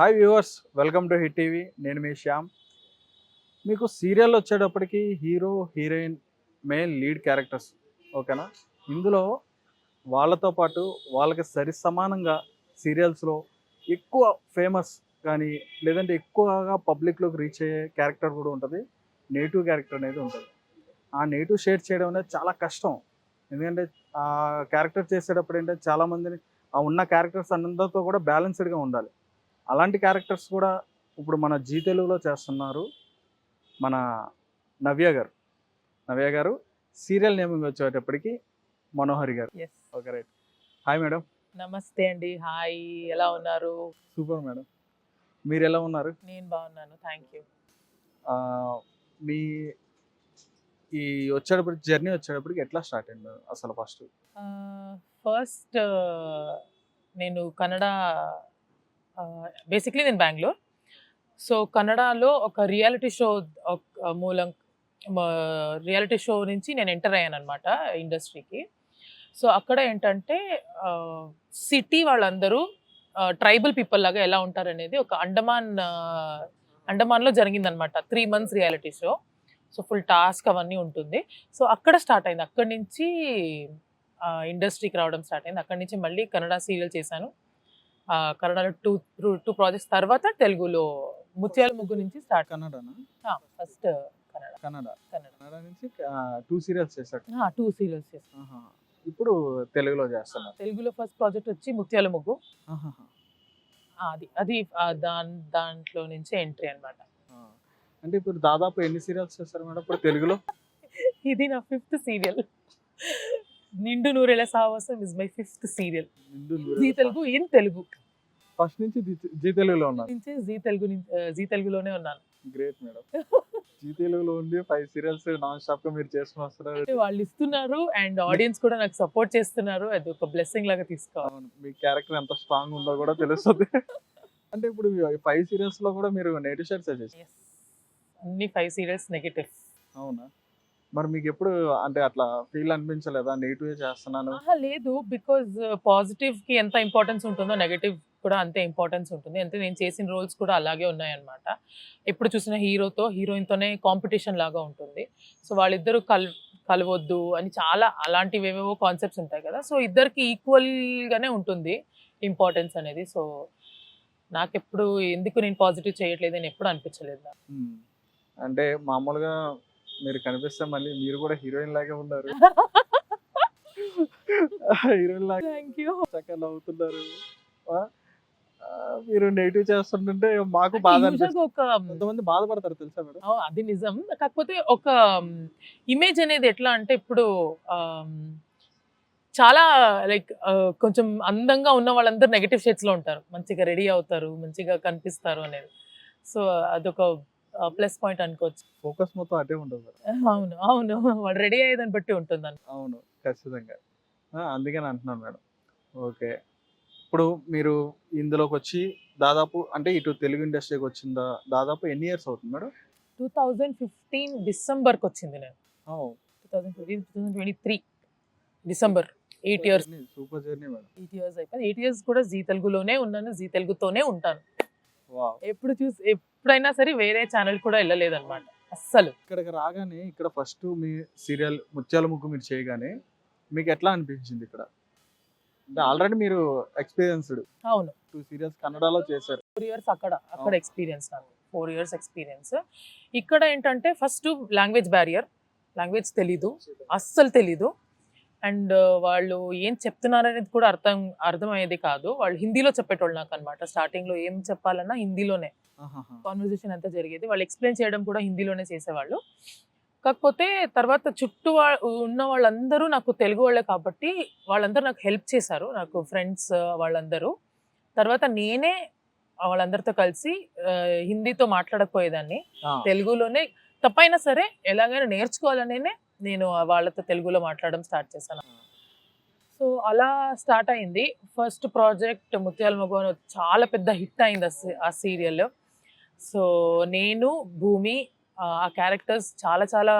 Hi viewers welcome to Hit TV. నేను మీ శ్యామ్. మీకు సీరియల్ వచ్చేటప్పటికి hero heroine main lead characters ఓకేనా? ఇందులో వాళ్ళతో పాటు వాళ్ళకి సరి సమానంగా సీరియల్స్లో ఎక్కువ ఫేమస్ కానీ లేదంటే ఎక్కువగా పబ్లిక్లోకి రీచ్ అయ్యే క్యారెక్టర్ కూడా ఉంటుంది. నేటివ్ క్యారెక్టర్ అనేది ఉంటుంది. ఆ నేటివ్ షేర్ చేయడం అనేది చాలా కష్టం. ఎందుకంటే ఆ క్యారెక్టర్ చేసేటప్పుడు ఏంటంటే చాలామందిని ఆ ఉన్న క్యారెక్టర్స్ అందరితో కూడా బ్యాలెన్స్డ్గా ఉండాలి. అలాంటి క్యారెక్టర్స్ కూడా ఇప్పుడు మన జీ తెలుగులో చేస్తున్నారు మన నవ్య గారు. నవ్య గారు సీరియల్ నేమింగ్ వచ్చేటప్పటికి మనోహరి గారు. Okay right. Hi madam. నమస్తే అండి. హాయ్. ఎలా ఉన్నారు? Super madam. మీరు ఎలా ఉన్నారు? నేను బాగున్నాను. థ్యాంక్ యూ మీ ఈ వచ్చేటప్పటికి జర్నీ వచ్చేటప్పటికి ఎట్లా స్టార్ట్ అయింది అసలు ఫస్ట్? ఫస్ట్ నేను కన్నడ బేసిక్లీ నేను బెంగళూరు. సో కన్నడలో ఒక రియాలిటీ షో మూలం రియాలిటీ షో నుంచి నేను ఎంటర్ అయ్యాను అనమాట ఇండస్ట్రీకి సో అక్కడ ఏంటంటే సిటీ వాళ్ళందరూ ట్రైబల్ పీపుల్ లాగా ఎలా ఉంటారు అనేది ఒక అండమాన్ అండమాన్లో జరిగిందనమాట three months reality show so full task అవన్నీ ఉంటుంది. సో అక్కడ స్టార్ట్ అయింది. అక్కడి నుంచి ఇండస్ట్రీకి రావడం స్టార్ట్ అయింది. అక్కడి నుంచి మళ్ళీ కన్నడ సీరియల్ చేశాను. కన్నడలో టూ టూ ప్రాజెక్ట్స్ తర్వాత తెలుగులో ముత్యాల ముగ్గు నుంచి స్టార్ట్. కన్నడనా? ఫస్ట్ కన్నడ. కన్నడ. కన్నడ. కన్నడ నుంచి టూ సీరియల్స్ చేశారు. టూ సీరియల్స్ చేశాను. ఇప్పుడు తెలుగులో చేస్తున్నారు. తెలుగులో ఫస్ట్ ప్రాజెక్ట్ వచ్చి ముత్యాల ముగ్గు. అది అది దాన్ దాంట్లో నుంచి ఎంట్రీ అన్నమాట. ఆ. అంటే ఇప్పుడు దాదాపు ఎన్ని సీరియల్స్ చేస్తారు మేడం ఇప్పుడు తెలుగులో? ఇది నా fifth serial. Nindu Noorella Sahasam is my fifth serial Zee Telugu in Telugu. First నుంచి జీ- తెలుగులో ఉన్నారు నుంచి జీ తెలుగు జీ తెలుగులోనే ఉన్నాను. గ్రేట్ మేడం జీ తెలుగులో ఉండి ఫైవ్ సీరియల్స్ నాన్ స్టాప్గా మీరు చేసుకుని వస్తున్నారు. వాళ్ళు ఇస్తున్నారు అండ్ ఆడియన్స్ కూడా నాకు సపోర్ట్ చేస్తున్నారు. అది ఒక బ్లెస్సింగ్ లాగా తీసుకోవాలి. మీ క్యారెక్టర్ ఎంత స్ట్రాంగ్ ఉందో కూడా తెలుస్తుంది. అంటే ఇప్పుడు ఫైవ్ సీరియల్స్లో కూడా మీరు నేటివ్ షేర్స్ చేసి. అన్ని ఫైవ్ సీరియల్స్ నెగటివ్ అవునా? మరి మీకు ఎప్పుడు అంటే అట్లా ఫీల్ అనిపించలేదా? నెగిటివ్ చేస్తున్నాను. లేదు. బికాజ్ పాజిటివ్కి ఎంత ఇంపార్టెన్స్ ఉంటుందో నెగటివ్ కూడా అంతే ఇంపార్టెన్స్ ఉంటుంది. అంటే నేను చేసిన రోల్స్ కూడా అలాగే ఉన్నాయన్నమాట. ఎప్పుడు చూసిన హీరోతో హీరోయిన్తోనే కాంపిటీషన్ లాగా ఉంటుంది. సో వాళ్ళిద్దరూ కల్ కలవద్దు అని చాలా అలాంటివి ఏవేవో కాన్సెప్ట్స్ ఉంటాయి కదా! సో ఇద్దరికి ఈక్వల్గానే ఉంటుంది ఇంపార్టెన్స్ అనేది. సో నాకెప్పుడు ఎందుకు నేను పాజిటివ్ చేయట్లేదు అని ఎప్పుడు అనిపించలేదు. అంటే మామూలుగా మీరు కనిపిస్తే మళ్ళీ మీరు కూడా హీరోయిన్ లాగే ఉన్నారు. హీరోయిన్ లాగా చక్కగా నవ్వుతున్నారు. మీరు నెగిటివ్ చేస్తుంటుంటే మాకు బాధ కొంతమంది బాధపడతారు తెలుసా మేడం? అది నిజం. కాకపోతే ఒక ఇమేజ్ అనేది ఎట్లా అంటే ఇప్పుడు చాలా లైక్ కొంచెం అందంగా ఉన్న వాళ్ళందరూ నెగటివ్ షేడ్స్లో ఉంటారు. మంచిగా రెడీ అవుతారు మంచిగా కనిపిస్తారు అనేది. సో అదొక ప్లస్ పాయింట్ అనుకోవచ్చు. ఫోకస్ మొత్తం అటే ఉండదు మేడం అవును అవును. వాడు రెడీ అయ్యేదాన్ని బట్టి ఉంటుంది అవును ఖచ్చితంగా. అందుకని అంటున్నాను మేడం. ఓకే. ఇప్పుడు మీరు ఇందులోకి వచ్చి దాదాపు అంటే ఇటు తెలుగు ఇండస్ట్రీకి వచ్చిందా దాదాపు ఎన్ని ఇయర్స్ అవుతుంది మేడం? టూ థౌజండ్ ఫిఫ్టీన్ డిసెంబర్కి వచ్చింది నేను. Two thousand fifteen two thousand twenty three December. Eight years super journey madam. Eight years అయిపోయింది. ఎయిట్ ఇయర్స్ కూడా జీ తెలుగులోనే ఉన్నాను జీ తెలుగుతోనే ఉంటాను. వావ్. ఎప్పుడు చూసి ఎప్పుడైనా సరే వేరే ఛానల్ కూడా వెళ్ళలేదు అనమాట అస్సలు. ఇక్కడికి రాగానే ఇక్కడ ఫస్ట్ మీ సీరియల్ ముత్యాల ముగ్గు మీరు చేయగానే మీకు ఎట్లా అనిపించింది ఇక్కడ? అంటే ఆల్రెడీ మీరు ఎక్స్పీరియన్స్డ్ అవును. టూ సీరియల్స్ కన్నడలో చేశారు. ఫోర్ ఇయర్స్ అక్కడ అక్కడ. ఎక్స్పీరియన్స్ నాకు. ఫోర్ ఇయర్స్ ఎక్స్పీరియన్స్ ఇక్కడ ఏంటంటే ఫస్ట్ లాంగ్వేజ్ బ్యారియర్ లాంగ్వేజ్ తెలీదు అస్సలు తెలీదు. అండ్ వాళ్ళు ఏం చెప్తున్నారు అనేది కూడా అర్థం అర్థమయ్యేది కాదు. వాళ్ళు హిందీలో చెప్పేటోళ్ళు నాకు అనమాట స్టార్టింగ్లో ఏం చెప్పాలన్నా హిందీలోనే. కాన్వర్జేషన్ అంతా జరిగేది. వాళ్ళు ఎక్స్ప్లెయిన్ చేయడం కూడా హిందీలోనే చేసేవాళ్ళు. కాకపోతే తర్వాత చుట్టూ వా- ఉన్న వాళ్ళందరూ నాకు తెలుగు వాళ్ళే కాబట్టి వాళ్ళందరూ నాకు హెల్ప్ చేశారు. నాకు ఫ్రెండ్స్ వాళ్ళందరూ. తర్వాత నేనే వాళ్ళందరితో కలిసి హిందీతో మాట్లాడకపోయేదాన్ని. తెలుగులోనే తప్పైనా సరే ఎలాగైనా నేర్చుకోవాలనే నేను వాళ్ళతో తెలుగులో మాట్లాడడం స్టార్ట్ చేశాను. సో అలా స్టార్ట్ అయింది. ఫస్ట్ ప్రాజెక్ట్ ముత్యాల మగవన్ చాలా పెద్ద హిట్ అయింది ఆ సీరియల్. సో నేను భూమి ఆ, క్యారెక్టర్స్ చాలా చాలా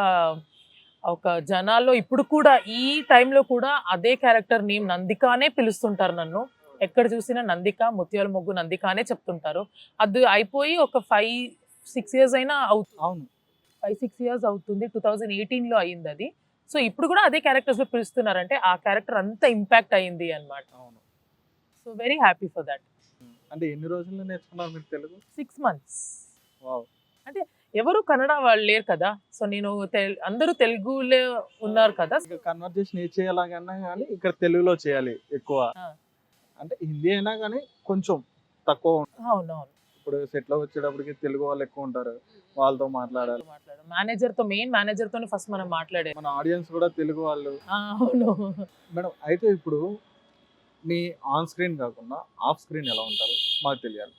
ఒక జనాల్లో ఇప్పుడు కూడా ఈ టైంలో కూడా అదే క్యారెక్టర్ నేమ్ నందికానే పిలుస్తుంటారు నన్ను. ఎక్కడ చూసినా నందిక ముత్యాల మొగ్గు నందిక అనే చెప్తుంటారు. అది అయిపోయి ఒక ఫైవ్ సిక్స్ ఇయర్స్ అయినా అవును. ఫైవ్ సిక్స్ ఇయర్స్ అవుతుంది. టూ థౌజండ్ ఎయిటీన్లో అయింది అది సో ఇప్పుడు కూడా అదే క్యారెక్టర్స్లో పిలుస్తున్నారంటే ఆ క్యారెక్టర్ అంత ఇంపాక్ట్ అయింది అన్నమాట. అవును. So very happy for that అంటే ఎన్ని రోజుల్లో నేర్చుకున్నారు మీరు తెలుగు? Six months wow. ఎవరు కన్నడ వాళ్ళు లేరు కదా. సో నేను అందరూ తెలుగులో ఉన్నారు కదా. కన్వర్జేషన్ ఏ చేయాలన్నా కానీ ఇక్కడ తెలుగులో చేయాలి ఎక్కువ. అంటే హిందీ అయినా కానీ కొంచెం తక్కువ. అవునవును. ఇప్పుడు సెట్లో వచ్చేటప్పటికి తెలుగు వాళ్ళు ఎక్కువ ఉంటారు. వాళ్ళతో మాట్లాడాలి. మాట్లాడు మేనేజర్తో మెయిన్ మేనేజర్ తోనే ఫస్ట్ మనం మాట్లాడేది. మన ఆడియన్స్ కూడా తెలుగు వాళ్ళు. అవును. మేడం అయితే ఇప్పుడు మీ ఆన్ స్క్రీన్ కాకుండా ఆఫ్ స్క్రీన్ ఎలా ఉంటారు? మాకు తెలియాలి.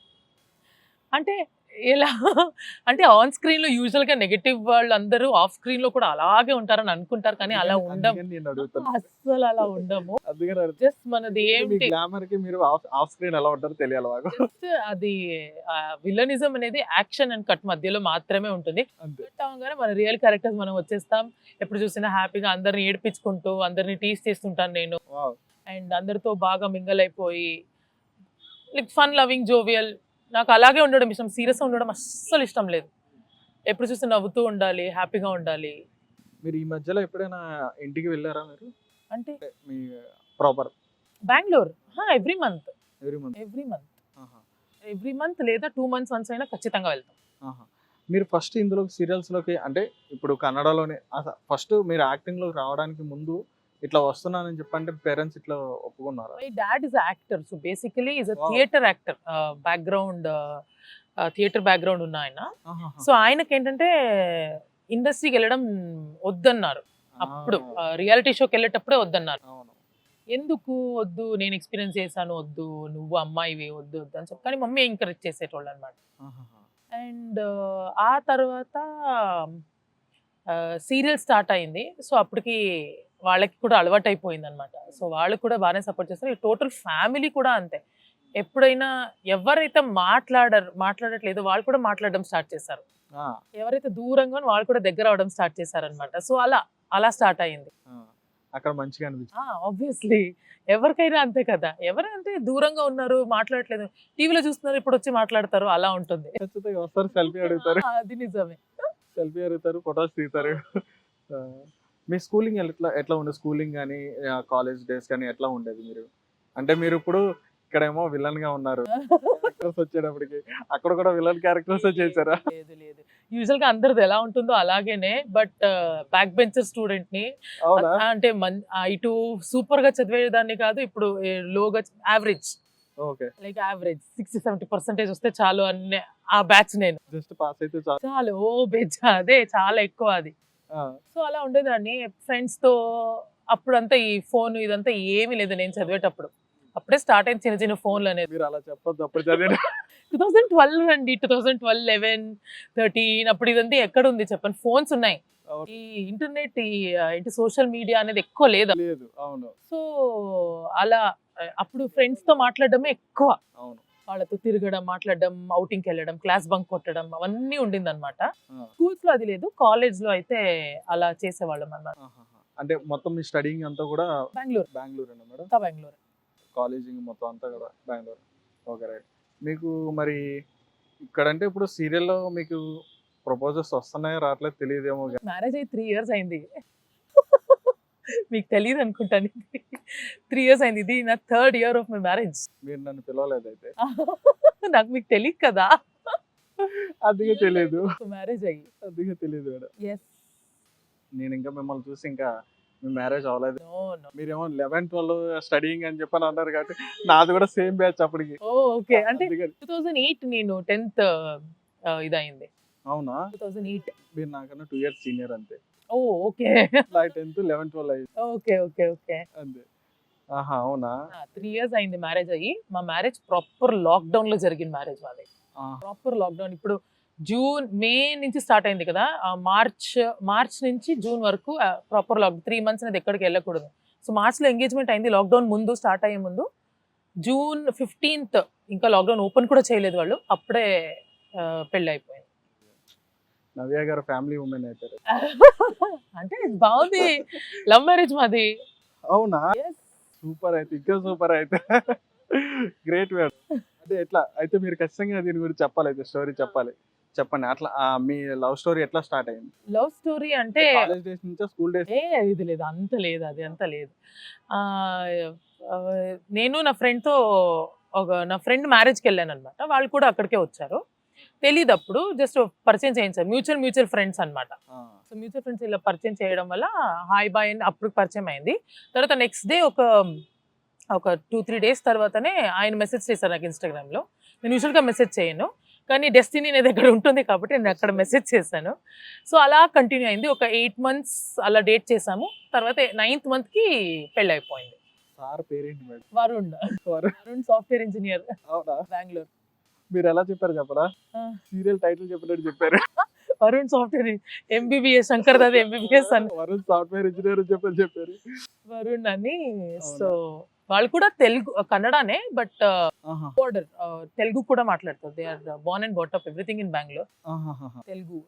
అంటే ఎలా? అంటే ఆన్ స్క్రీన్లో యూజువల్గా నెగటివ్ వాళ్ళు అందరూ ఆఫ్ స్క్రీన్లో కూడా అలాగే ఉంటారని అనుకుంటారు కానీ అలా ఉండం అందుకని నేను అడుగుతాను అస్సలు అలా ఉండము. జస్ట్ మనది ఏంటి? గ్లామర్కి మీరు ఆఫ్ స్క్రీన్ ఎలా ఉంటారో తెలియాలి అది విలనిజం అనేది యాక్షన్ అండ్ కట్ మధ్యలో మాత్రమే ఉంటుంది. మన రియల్ క్యారెక్టర్స్ మనం వచ్చేస్తాం. ఎప్పుడు చూసినా హ్యాపీగా అందరిని ఏడిపించుకుంటూ అందరిని టీస్ చేస్తుంటాను నేను. అండ్ అందరితో బాగా మింగల్ అయిపోయి లైక్ ఫన్ లవింగ్ జోవియల్ నాకు అలాగే ఉండడం ఇష్టం. సీరియస్గా ఉండడం అస్సలు ఇష్టం లేదు. ఎప్పుడు చూస్తే నవ్వుతూ ఉండాలి హ్యాపీగా ఉండాలి. మీరు ఈ మధ్యలో ఎప్పుడైనా ఇంటికి వెళ్ళారా మీరు? అంటే మీ proper Bengaluru. Every month. Every month. Every month. Every month లేదా టూ మంత్స్ వన్స్ అయినా ఖచ్చితంగా వెళ్తాం. మీరు ఫస్ట్ ఇందులో సీరియల్స్లోకి అంటే ఇప్పుడు కన్నడలోనే ఫస్ట్ మీరు యాక్టింగ్లోకి రావడానికి ముందు ఇట్లా వస్తున్నానని చెప్పంటే పేరెంట్స్ ఇట్లా ఒప్పుకున్నారా? My dad is actor so basically is uh. Theatre actor background theatre background ఉన్న ఆయన. సో ఆయనకి ఏంటంటే ఇండస్ట్రీకి వెళ్ళడం వద్దన్నారు. అప్పుడు రియాలిటీ షోకి వెళ్ళేటప్పుడే వద్దన్నారు. ఎందుకు వద్దు? నేను ఎక్స్పీరియన్స్ చేశాను వద్దు. నువ్వు అమ్మాయివి వద్దు వద్దు అని చెప్పి. కానీ మమ్మీ ఎంకరేజ్ చేసేటోళ్ళు అనమాట. అండ్ ఆ తర్వాత సీరియల్ స్టార్ట్ అయింది. సో అప్పటికి వాళ్ళకి కూడా అలవాటు అయిపోయింది అనమాట సో వాళ్ళు కూడా బాగానే సపోర్ట్ చేస్తారు. టోటల్ ఫ్యామిలీ కూడా అంతే. ఎప్పుడైనా ఎవరైతే మాట్లాడరు మాట్లాడట్లేదో వాళ్ళు కూడా మాట్లాడడం స్టార్ట్ చేశారు ఎవరైతే దూరంగా వాళ్ళు కూడా దగ్గర అవడం స్టార్ట్ చేశారనమాట సో అలా అలా స్టార్ట్ అయింది. అక్కడ మంచిగా ఆబ్వియస్లీ ఎవరికైనా అంతే కదా. ఎవరంటే దూరంగా ఉన్నారు మాట్లాడట్లేదు. టీవీలో చూస్తున్నారు ఇప్పుడు వచ్చి మాట్లాడతారు అలా ఉంటుంది. సెల్ఫీ అడుగుతారు. అది నిజమే. సెల్ఫీ అడుగుతారు ఫొటోస్ తీస్తారు మీ స్కూలింగ్ ఎట్లా ఎట్లా ఉండే? స్కూలింగ్ కానీ కాలేజ్ డేస్ కానీ ఎట్లా ఉండేది మీరు? అంటే మీరు ఇప్పుడు ఇక్కడేమో విలన్గా ఉన్నారు. క్యారెక్టర్స్ వచ్చేటప్పటికి అక్కడ కూడా విలన్ క్యారెక్టర్స్ చేశారా? లేదు లేదు యూజువల్గా అందరిది ఎలా ఉంటుందో అలాగేనే బట్ బ్యాక్ బెంచర్ స్టూడెంట్ని అంటే ఇటు సూపర్గా చదివేదాన్ని కాదు ఇప్పుడు లోగా average okay. Like average sixty seventy percentage వస్తే చాలు అనే ఆ బ్యాచ్ నేను. జస్ట్ పాస్ అయితే చాలు. చాలు ఓ బెజ్జా అదే చాలా ఎక్కువ అది. సో అలా ఉండేదాన్ని. ఫ్రెండ్స్తో అప్పుడంతా ఈ ఫోన్ ఇదంతా ఏమీ లేదు. నేను చదివేటప్పుడు. అప్పుడే స్టార్ట్ అయింది చిన్న చిన్న ఫోన్లు అనేది మీరు అలా చెప్పొద్దు. అప్పుడు చదివిన టూ థౌసండ్ ట్వెల్వ్ అండి. Two thousand twelve eleven thirteen అప్పుడు ఇదంతా ఎక్కడ ఉంది చెప్పండి. ఫోన్స్ ఉన్నాయి. ఈ ఇంటర్నెట్ ఈ ఏంటి సోషల్ మీడియా అనేది ఎక్కువ లేదు? లేదు. అవును. సో అలా అప్పుడు ఫ్రెండ్స్తో మాట్లాడడమే ఎక్కువ. అవును. వాళ్ళతో తిరగడం మాట్లాడడం కి వెళ్ళడం క్లాస్ బంక్ కొట్టడం అవన్నీ ఉండింది అనమాట స్కూల్స్లో అది లేదు కాలేజ్లో అయితే అలా చేసేవాళ్ళం అన్నమాట. ఆహాహా. అంటే మొత్తం మీ స్టడీయింగ్ అంతా కూడా బెంగళూరు. బెంగళూరు మేడం? బెంగళూరు. కాలేజింగ్ మొత్తం అంతా కూడా బెంగళూరు. ఓకే రైట్ మీకు మరి ఇక్కడంటే ఇప్పుడు సీరియల్లో మీకు ప్రపోజల్స్ వస్తున్నాయో రావట్లేదు తెలియదేమో మ్యారేజ్ అయ్యి త్రీ ఇయర్స్ అయింది. మీకు తెలియదు అనుకుంటాను. త్రీ ఇయర్స్ అయింది. ఇది నా third year of my marriage మీరు నన్ను పిలవలేదు అయితే నాకు మీకు తెలియదు కదా. అందుకే తెలియదు మ్యారేజ్ అయ్యి. అందుకే తెలియదు మేడం. ఎస్ నేను ఇంకా మిమ్మల్ని చూసి ఇంకా మీ మ్యారేజ్ అవ్వలేదు. మీరేమో లెవెన్ ట్వెల్వ్ స్టడీయింగ్ అని చెప్పని అన్నారు కాబట్టి నాది కూడా సేమ్ బ్యాచ్ అప్పటికి. ఓకే అంటే అందుకని టూ థౌజండ్ ఎయిట్ నేను టెన్త్ ఇదయింది. అవునా? టూ థౌజండ్ ఎయిట్ మీరు నాకన్నా టూ ఇయర్స్ సీనియర్ అంతే. Oh okay. నా టెన్త్ లెవెన్ ట్వెల్వ్ అయ్యింది. Okay okay okay. అంతే. ఆహా అవునా? త్రీ ఇయర్స్ అయింది మ్యారేజ్ అయ్యి. మా మ్యారేజ్ ప్రాపర్ లాక్డౌన్లో జరిగిన మ్యారేజ్ ఆ, ప్రాపర్ లాక్డౌన్. ఇప్పుడు జూన్ మే నుంచి స్టార్ట్ అయింది కదా? మార్చ్ మార్చ్ నుంచి జూన్ వరకు ప్రాపర్ లాక్ త్రీ మంత్స్ అనేది ఎక్కడికి వెళ్ళకూడదు. సో మార్చ్లో ఎంగేజ్మెంట్ అయింది. లాక్డౌన్ ముందు స్టార్ట్ అయ్యే ముందు. జూన్ ఫిఫ్టీన్త్ ఇంకా లాక్డౌన్ ఓపెన్ కూడా చేయలేదు వాళ్ళు. అప్పుడే పెళ్ళి అయిపోయింది. నవ్య గారు ఫ్యామిలీ ఉమెన్ అయితారు అంటే బాగుంది. లవ్ మ్యారేజ్ మాది. అవునా. సూపర్ అయితే ఇంకా సూపర్ అయితే. గ్రేట్ మేడం అంటే ఎట్లా అయితే మీరు ఖచ్చితంగా దీని గురించి చెప్పాలి అయితే స్టోరీ చెప్పాలి. చెప్పండి అట్లా మీ లవ్ స్టోరీ ఎట్లా స్టార్ట్ అయింది? లవ్ స్టోరీ అంటే కాలేజ్ డేస్ నుంచా స్కూల్ డేస్ ఏ ఇది లేదు అంత లేదు అది అంత లేదు. నేను నా ఫ్రెండ్తో ఒక నా ఫ్రెండ్ మ్యారేజ్కి వెళ్ళాను అనమాట వాళ్ళు కూడా అక్కడికే వచ్చారు. తెలియదు అప్పుడు జస్ట్ పరిచయం చేయించారు మ్యూచువల్ మ్యూచువల్ ఫ్రెండ్స్ అన్నమాట. సో మ్యూచువల్ ఫ్రెండ్స్ ఇలా పరిచయం చేయడం వల్ల హాయ్ బాయ్ అని అప్పుడు పరిచయం అయింది. తర్వాత నెక్స్ట్ డే ఒక ఒక టూ త్రీ డేస్ తర్వాతనే ఆయన మెసేజ్ చేశారు నాకు ఇన్స్టాగ్రామ్లో నేను యూజువల్గా మెసేజ్ చేయను. కానీ డెస్టినీ అనేది అక్కడ ఉంటుంది కాబట్టి నేను అక్కడ మెసేజ్ చేశాను. సో అలా కంటిన్యూ అయింది. ఒక ఎయిట్ మంత్స్ అలా డేట్ చేసాము తర్వాత నైన్త్ మంత్కి పెళ్ళి అయిపోయింది వరుణ్. వరుణ్. సాఫ్ట్వేర్ ఇంజనీర్ బెంగళూరు మీరు ఎలా చెప్పారు చెప్పరా. సీరియల్ టైటిల్ చెప్పినట్టు చెప్పారు. వరుణ్ సాఫ్ట్వేర్ ఎంబీబీఎస్ శంకర్ దాది ఎంబీబీఎస్ అని. వరుణ్ సాఫ్ట్వేర్ ఇంజనీర్ చెప్పని చెప్పారు. వరుణ్ అని. సో వాళ్ళు కూడా తెలుగు కన్నడనే బట్ బోర్డర్ తెలుగు కూడా మాట్లాడతారు. They are born and brought up everything in Bengaluru. Telugu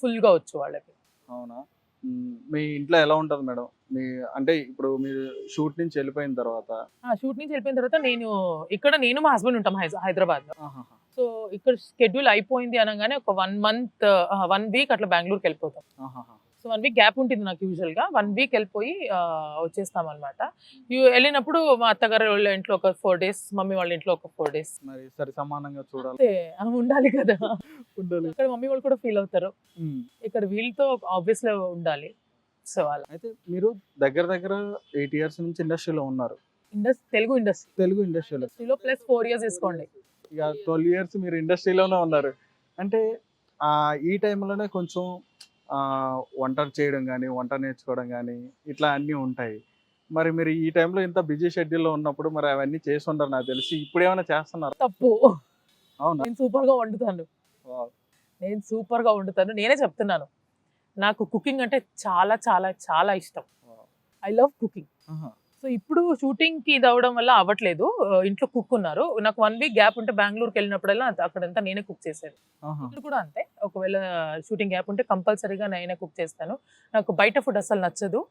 ఫుల్గా వచ్చు వాళ్ళకి. అవునా? మ్, ఇంట్లో ఎలా ఉంటుంది మేడం? మీ అంటే ఇప్పుడు మీరు షూట్ నుంచి వెళ్ళిపోయిన తర్వాత? ఆ షూట్ నుంచి వెళ్ళిపోయిన తర్వాత నేను ఇక్కడ నేను మా హస్బెండ్ ఉంటాం హైదరాబాద్లో సో ఇక్కడ షెడ్యూల్ అయిపోయింది అనగానే ఒక వన్ మంత్ వన్ వీక్ అట్లా బెంగళూరుకి వెళ్ళిపోతాం. సో వన్ వీక్ గ్యాప్ ఉంటుంది నాకు యూజువల్గా. వన్ వీక్ వెళ్ళిపోయి వచ్చేస్తాం అనమాట వెళ్ళినప్పుడు మా అత్తగారు వాళ్ళ ఇంట్లో ఒక ఫోర్ డేస్ మమ్మీ వాళ్ళ ఇంట్లో ఒక ఫోర్ డేస్ మరి సరి సమానంగా చూడాలి. ఉండాలి కదా. ఉండాలి. ఇక్కడ మమ్మీ వాళ్ళు కూడా ఫీల్ అవుతారు. మ్, ఇక్కడ వీళ్ళతో ఆబ్వియస్లీ ఉండాలి. సో అలా. అయితే మీరు దగ్గర దగ్గర ఎయిట్ ఇయర్స్ నుంచి ఇండస్ట్రీలో ఉన్నారు. ఇండస్ తెలుగు ఇండస్ట్రీ తెలుగు ఇండస్ట్రీలో ప్లస్ ఫోర్ ఇయర్స్ తీసుకోండి. ఇక ట్వెల్వ్ ఇయర్స్ మీరు ఇండస్ట్రీలోనే ఉన్నారు. అంటే ఈ టైంలోనే కొంచెం ఆ, వంట చేయడం కానీ వంట నేర్చుకోవడం కానీ ఇట్లా అన్నీ ఉంటాయి. మరి మీరు ఈ టైంలో ఇంత బిజీ షెడ్యూల్లో ఉన్నప్పుడు మరి అవన్నీ చేసి ఉండరు నాకు తెలిసి. ఇప్పుడు ఏమైనా చేస్తున్నారు? తప్పు. అవునా? నేను సూపర్గా వండుతాను. నేను సూపర్గా వండుతాను. నేనే చెప్తున్నాను. నాకు కుకింగ్ అంటే చాలా చాలా చాలా ఇష్టం. I love cooking. సో ఇప్పుడు షూటింగ్కి ఇది అవడం వల్ల అవ్వట్లేదు. ఇంట్లో కుక్ ఉన్నారు. నాకు వన్ వీక్ గ్యాప్ ఉంటే బెంగళూరుకి వెళ్ళినప్పుడల్లా అంత- అక్కడంతా నేనే కుక్ చేసేది. ఇక్కడ కూడా అంతే. ఒకవేళ షూటింగ్ గ్యాప్ ఉంటే కంపల్సరీగా నేనే కుక్ చేస్తాను. నాకు బయట ఫుడ్ అసలు నచ్చదు.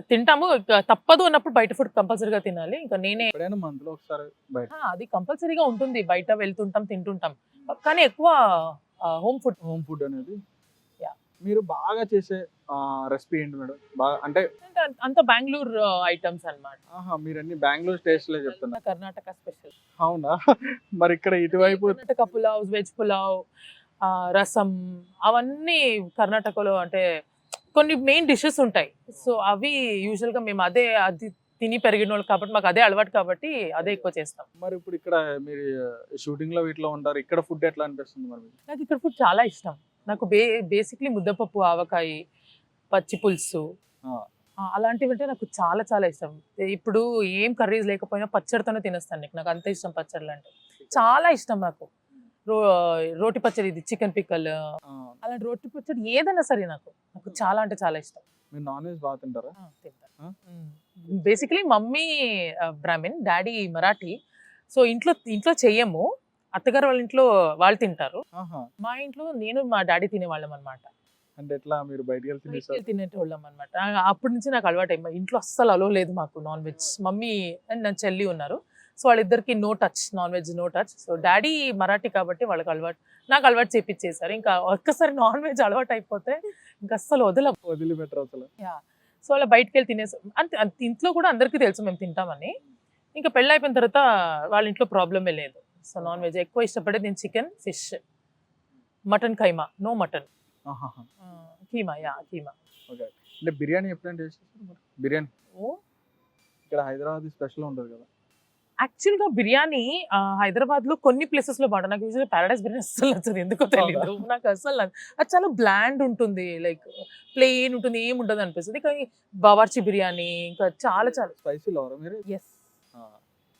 తింటాము. తప్పదు అన్నప్పుడు బయట ఫుడ్ కంపల్సరీగా తినాలి. ఇంకా నేనే అది కంపల్సరీగా ఉంటుంది. బయట వెళ్తుంటాం తింటుంటాం. కానీ ఎక్కువ హోమ్ ఫుడ్ హోమ్ ఫుడ్ అనేది. మీరు బాగా చేసే రెసిపీ ఏంటి మేడం? బాగా అంటే అంత బెంగళూరు ఐటమ్స్ అన్నమాట. ఆహా మీరు అన్ని బెంగళూరు స్టేషన్లో చెప్తున్నారు కర్ణాటక స్పెషల్ అవునా? మరి ఇక్కడ ఇటువైపు కర్ణాటక పులావ్ వెజ్ పులావ్ రసం అవన్నీ కర్ణాటకలో అంటే కొన్ని మెయిన్ డిషెస్ ఉంటాయి. సో అవి యూజువల్గా మేము అదే అది తిని పెరిగిన వాళ్ళు కాబట్టి మాకు అదే అలవాటు కాబట్టి అదే ఎక్కువ చేస్తాం. మరి ఇప్పుడు ఇక్కడ మీరు షూటింగ్లో వీటిలో ఉంటారు. ఇక్కడ ఫుడ్ ఎట్లా అనిపిస్తుంది మరి? నాకు ఇక్కడ ఫుడ్ చాలా ఇష్టం. నాకు బే బేసిక్లీ ముద్దపప్పు ఆవకాయ పచ్చి పులుసు. అలాంటివి అంటే నాకు చాలా చాలా ఇష్టం. ఇప్పుడు ఏం కర్రీస్ లేకపోయినా పచ్చడితోనే తినేస్తాను నీకు. నాకు అంత ఇష్టం పచ్చళ్ళు అంటే. చాలా ఇష్టం నాకు. రో రోటి పచ్చడి ఇది చికెన్ పిక్కల్. అలాంటి రోటి పచ్చడి ఏదైనా సరే నాకు. నాకు చాలా అంటే చాలా ఇష్టం. మీరు నాన్ వెజ్ బాగా తింటారా? ఆ, తింటా. ఆ? Basically mummy Brahmin daddy Marathi. So ఇంట్లో ఇంట్లో చెయ్యము. అత్తగారు వాళ్ళ ఇంట్లో వాళ్ళు తింటారు. ఆహా. మా ఇంట్లో నేను మా డాడీ తినేవాళ్ళం అనమాట అంటే ఎట్లా మీరు బయటికి వెళ్తే తినేసారు? తినేటోళ్ళం అనమాట అప్పటి నుంచి నాకు అలవాటు అయింది. ఇంట్లో అస్సలు అలో లేదు మాకు నాన్ వెజ్ మమ్మీ అండ్ నా చెల్లి ఉన్నారు. సో వాళ్ళిద్దరికి no touch non veg no touch so daddy Marathi కాబట్టి వాళ్ళకి అలవాటు నాకు అలవాటు చేపించేశారు ఇంకా ఒక్కసారి నాన్ వెజ్ అలవాటు అయిపోతే ఇంకా అస్సలు వదల. వదిలిపెట్టరు అసలు. సో అలా బయటకు వెళ్ళి తినేసి. అంతే అంత ఇంట్లో కూడా అందరికీ తెలుసు మేము తింటామని. ఇంకా పెళ్ళి అయిపోయిన తర్వాత వాళ్ళ ఇంట్లో ప్రాబ్లమే లేదు. సో నాన్ వెజ్ ఎక్కువ ఇష్టపడేది నేను చికెన్ ఫిష్. మటన్ కైమా no mutton. Keema yeah keema. Okay. అంటే బిర్యానీ ఎప్పుడైనా టేస్ట్ బిర్యానీ. ఓ. ఇక్కడ హైదరాబాద్ స్పెషల్ ఉంటుంది కదా. యాక్చువల్గా బిర్యానీ హైదరాబాద్లో కొన్ని ప్లేసెస్లో బాగుంటుంది. నాకు యూజువల్ ప్యారడైస్ బిర్యానీ అస్సలు నచ్చదు. ఎందుకో తెలియదు నాకు అస్సలు అది చాలా బ్లాండ్ ఉంటుంది. లైక్ ప్లెయిన్ ఉంటుంది ఏం ఉండదు అనిపిస్తుంది. కానీ బావర్చి బిర్యానీ ఇంకా చాలా చాలా స్పైసీ ఎస్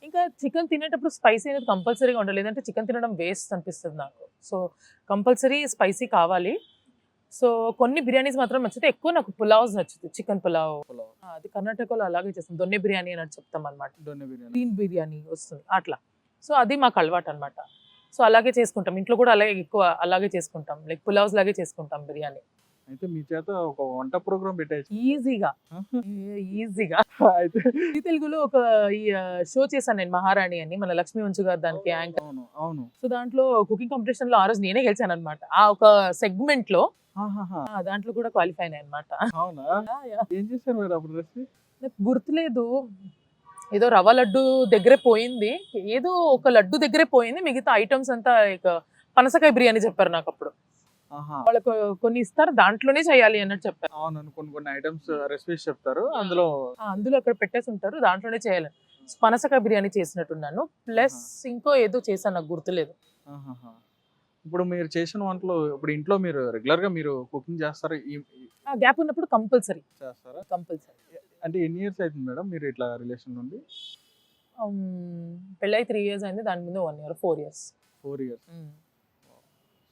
ఇంకా చికెన్ తినేటప్పుడు స్పైసీ అనేది కంపల్సరీగా ఉండాలి. లేదంటే చికెన్ తినడం వేస్ట్ అనిపిస్తుంది నాకు. సో కంపల్సరీ స్పైసీ కావాలి. సో కొన్ని బిర్యానీస్ మాత్రం నచ్చితే ఎక్కువ నాకు పులావ్స్ నచ్చుతుంది చికెన్ పులావ్. అది కర్ణాటకలో అలాగే చేస్తాం. దొన్నె బిర్యానీ అని చెప్తాం అనమాట గ్రీన్ బిర్యానీ వస్తుంది. అట్లా. సో అది మాకు అలవాటు అనమాట సో అలాగే చేసుకుంటాం. ఇంట్లో కూడా అలాగే ఎక్కువ అలాగే చేసుకుంటాం. లైక్ పులావ్స్ లాగే చేసుకుంటాం బిర్యానీ. అయితే మీ చేత ఒక వంట ప్రోగ్రామ్ పెట్టేసి ఈజీగా. ఈజీగా. అయితే ఈ తెలుగులో ఒక షో చేశాను నేను మహారాణి అని మన లక్ష్మీ వంశు గారు దానికి యాంకర్. అవును అవును. సో దాంట్లో కుకింగ్ కాంపిటీషన్లో ఆ రోజు నేనే గెలిచాను అనమాట ఆ ఒక సెగ్మెంట్లో దాంట్లో కూడా క్వాలిఫై అనమాట అవునా? ఏం చేశారు మేడం అప్పుడు నాకు గుర్తులేదు. ఏదో రవ్వ లడ్డు దగ్గరే పోయింది. ఏదో ఒక లడ్డు దగ్గరే పోయింది. మిగతా ఐటమ్స్ అంతా ఇక పనసకాయ బిర్యానీ చెప్పారు నాకు అప్పుడు. వాళ్ళకు కొన్ని ఇస్తారు దాంట్లోనే చేయాలి అన్నట్టు చెప్పారు. అవును కొన్ని కొన్ని ఐటమ్స్ రెసిపీస్ చెప్తారు. అందులో అందులో అక్కడ పెట్టేసి ఉంటారు దాంట్లోనే చేయాలి. పనసకాయ బిర్యానీ చేసినట్టున్నాను. ప్లస్ ఇంకో ఏదో చేశాను నాకు గుర్తులేదు. ఇప్పుడు మీరు చేసిన వంటలు ఇప్పుడు ఇంట్లో మీరు రెగ్యులర్గా మీరు కుకింగ్ చేస్తారా? గ్యాప్ ఉన్నప్పుడు కంపల్సరీ. చేస్తారా? కంపల్సరీ. అంటే ఎన్ని ఇయర్స్ అవుతుంది మేడం మీరు ఇట్లా రిలేషన్ నుండి? పెళ్ళై త్రీ ఇయర్స్ అయింది దాని ముందు one year four years. Four years.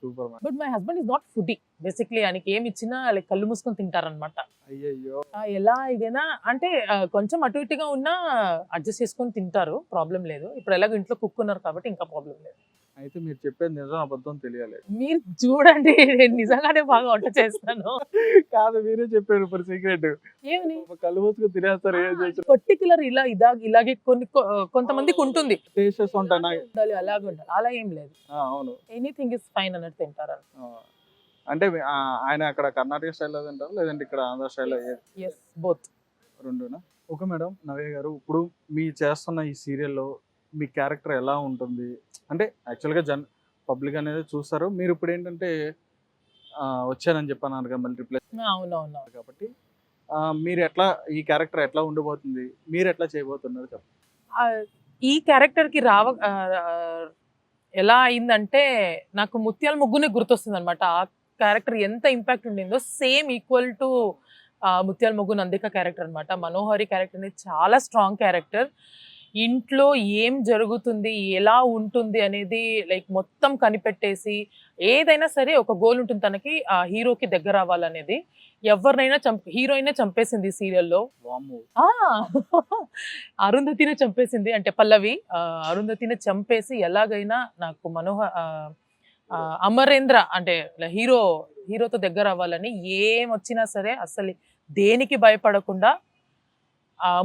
Super but my husband is not foodie basically ఆయనకి ఏమి ఇచ్చినా లైక్ కళ్ళు మూసుకొని తింటారనమాట అయ్యయ్యో. ఎలా ఇదైనా అంటే కొంచెం అటు ఇటుగా ఉన్నా అడ్జస్ట్ చేసుకొని తింటారు. ప్రాబ్లం లేదు. ఇప్పుడు ఎలాగో ఇంట్లో కుక్ ఉన్నారు కాబట్టి ఇంకా ప్రాబ్లం లేదు. అయితే మీరు చెప్పేది నిజం అబద్ధం తెలియాలి. మీరు చూడండి నేను నిజంగానే బాగా వంట చేస్తాను. కాదు మీరే చెప్పారు ఇప్పుడు సీక్రెట్. ఏమని? కళ్ళు తినేస్తారు ఏం చేస్తారు? పర్టికులర్ ఇలా ఇదా ఇలాగే కొన్ని కొంతమందికి ఉంటుంది. టేస్టెస్ ఉంటాయి ఉండాలి అలాగే ఉండాలి. అలా ఏం లేదు. అవును. ఎనీథింగ్ ఇస్ ఫైన్ అన్నట్టు తింటారు. అంటే ఆయన అక్కడ కర్ణాటక స్టైల్లో తింటారు? లేదంటే ఇక్కడ ఆంధ్ర స్టైల్లో ఎస్ బోత్ రెండునా? ఓకే మేడం నవ్య గారు ఇప్పుడు మీ చేస్తున్న ఈ సీరియల్లో మీ క్యారెక్టర్ ఎలా ఉంటుంది? అంటే యాక్చువల్గా జన్ పబ్లిక్ అనేది చూస్తారు. మీరు ఇప్పుడు ఏంటంటే వచ్చానని చెప్పాను అనగా మళ్ళీ రిప్లై అవునవును. కాబట్టి మీరు ఎట్లా ఈ క్యారెక్టర్ ఎట్లా ఉండబోతుంది? మీరు ఎట్లా చేయబోతున్నారు చెప్పండి. ఈ క్యారెక్టర్కి రావ ఎలా అయిందంటే నాకు ముత్యాల ముగ్గునే గుర్తొస్తుంది అనమాట ఆ క్యారెక్టర్ ఎంత impact ఉండిందో same equal to Muthyala Muggu Nandika character అనమాట మనోహరి క్యారెక్టర్ అనేది చాలా స్ట్రాంగ్ క్యారెక్టర్. ఇంట్లో ఏం జరుగుతుంది ఎలా ఉంటుంది అనేది లైక్ మొత్తం కనిపెట్టేసి ఏదైనా సరే ఒక గోల్ ఉంటుంది తనకి ఆ హీరోకి దగ్గర అవ్వాలనేది. ఎవరినైనా చంప హీరోయినే చంపేసింది సీరియల్లో. అరుంధతిని చంపేసింది. అంటే పల్లవి అరుంధతిని చంపేసి ఎలాగైనా నాకు మనోహ ఆ, ఆ, అమరేంద్ర అంటే హీరో హీరోతో దగ్గర అవ్వాలని ఏం వచ్చినా సరే అసలు దేనికి భయపడకుండా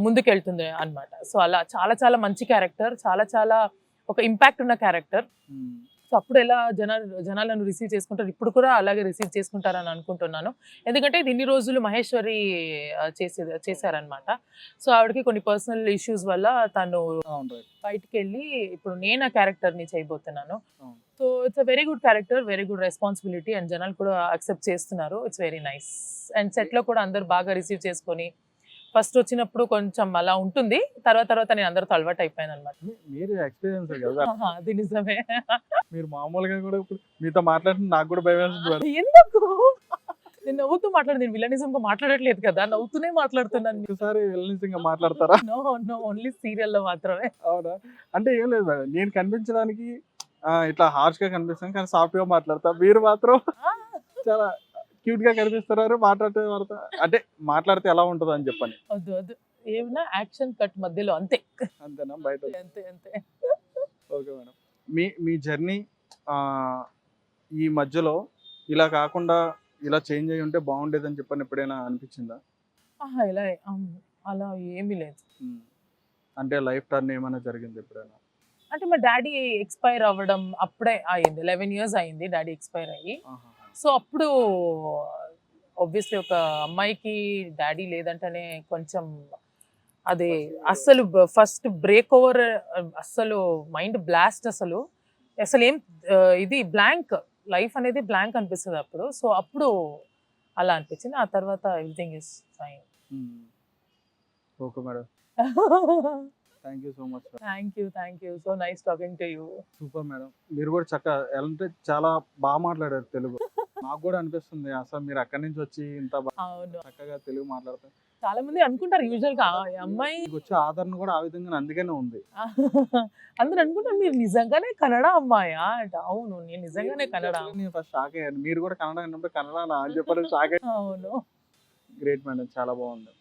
ముందుకెళ్తుంది అన్నమాట. సో అలా చాలా చాలా మంచి క్యారెక్టర్ చాలా చాలా ఒక ఇంపాక్ట్ ఉన్న క్యారెక్టర్. సో అప్పుడు ఎలా జన జనాలను రిసీవ్ చేసుకుంటారు? ఇప్పుడు కూడా అలాగే రిసీవ్ చేసుకుంటారని అనుకుంటున్నాను. ఎందుకంటే ఇది ఇన్ని రోజులు మహేశ్వరి చేసే చేశారనమాట సో ఆవిడకి కొన్ని పర్సనల్ ఇష్యూస్ వల్ల తను బయటికి వెళ్ళి ఇప్పుడు నేను ఆ క్యారెక్టర్ని చేయబోతున్నాను. So it's uh very good character very good responsibility and జనాలు కూడా అక్సెప్ట్ చేస్తున్నారు. It's very nice. అండ్ సెట్లో కూడా అందరు బాగా రిసీవ్ చేసుకొని ఫస్ట్ వచ్చినప్పుడు కొంచెం అలా ఉంటుంది. తర్వాత తర్వాత నేను అందరితో అలవాటు అయిపోయాను అనమాట మీరు ఎక్స్పీరియన్స్ కదా. అది నిజమే. మీరు మామూలుగా కూడా ఇప్పుడు మీతో మాట్లాడుతుంటే నాకు కూడా భయం వేస్తుంది. ఎందుకు? నేను నవ్వుతూ మాట్లాడు నేను విలనిజం గా మాట్లాడట్లేదు కదా. నవ్వుతూనే మాట్లాడుతున్నాను. ఒకసారి వెళ్ళనిసంగా మాట్లాడతారా? నో నో ఓన్లీ సీరియల్లో మాత్రమే. అవునా? అంటే ఏం లేదు మేడం. నేను కనిపించడానికి ఇట్లా హార్ష్గా కనిపిస్తాను కానీ సాఫ్ట్గా మాట్లాడతా. మీరు మాత్రం చాలా క్యూట్గా కనిపిస్తున్నారు మాట్లాడితే అంటే మాట్లాడితే ఎలా ఉంటుందో అని చెప్పని. వద్దు వద్దు. ఏమైనా యాక్షన్ కట్ మధ్యలో అంతే. అంతేనా? బయట అంతే అంతే ఓకే మేడం. మీ మీ జర్నీ ఈ మధ్యలో ఇలా కాకుండా ఇలా చేంజ్ అయ్యి ఉంటే బాగుండేదని చెప్పని ఎప్పుడైనా అనిపించిందా? ఇలా అలా ఏమీ లేదు. అంటే లైఫ్ టర్న్ ఏమైనా జరిగింది ఎప్పుడైనా? అంటే మా డాడీ ఎక్స్పైర్ అవ్వడం అప్పుడే అయింది లెవెన్ ఇయర్స్ అయింది డాడీ ఎక్స్పైర్ అయ్యి. సో అప్పుడు ఆబ్వియస్లీ ఒక అమ్మాయికి డాడీ లేదంటేనే కొంచెం అది అస్సలు ఫస్ట్ బ్రేక్ ఓవర్ అస్సలు మైండ్ బ్లాస్ట్ అసలు. అసలు ఏం ఇది బ్లాంక్ లైఫ్ అనేది బ్లాంక్ అనిపిస్తుంది అప్పుడు. సో అప్పుడు అలా అనిపించింది. ఆ తర్వాత everything is fine. Okay madam thank you so much thank you thank you so nice talking to you super madam మీరు కూడా చక్కగా అంటే చాలా బాగా మాట్లాడారు తెలుగు. నాకు కూడా అనిపిస్తుంది. అసలు మీరు అక్కడి నుంచి వచ్చి ఇంత చక్కగా తెలుగు మాట్లాడతారు. చాలా మంది అనుకుంటారు యూజువల్గా "ఆ, ఈ అమ్మాయి వచ్చే ఆదరణ కూడా ఆ విధంగా అందుకనే ఉంది. అందరూ అనుకుంటారు మీరు నిజంగానే కన్నడ అమ్మాయా? అవును నేను నిజంగానే కన్నడ నేను ఫస్ట్ షాక్ అయ్యాను. మీరు కూడా కన్నడ అన్నప్పుడు కన్నడ అని చెప్పడం షాక్ అవును. గ్రేట్ మేడం చాలా బాగుంది.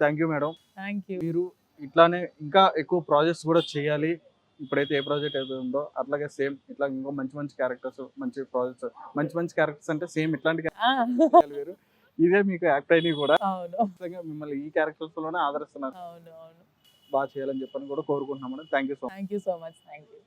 Thank you madam thank you మీరు ఇట్లానే ఇంకా ఎక్కువ ప్రాజెక్ట్స్ కూడా చేయాలి. ఇప్పుడైతే ఏ ప్రాజెక్ట్ అయితే ఉందో అట్లాగే సేమ్ ఇట్లా ఇంకో మంచి మంచి క్యారెక్టర్స్ మంచి ప్రాజెక్ట్స్ మంచి మంచి క్యారెక్టర్స్ అంటే సేమ్ ఇట్లాంటి వేరు. ఇదే మీకు యాక్ట్ అయినవి కూడా. మిమ్మల్ని ఈ క్యారెక్టర్స్లోనే ఆదరిస్తున్నారు. బాగా చేయాలని చెప్పని కూడా కోరుకుంటున్నాం thank you so thank you so much thank you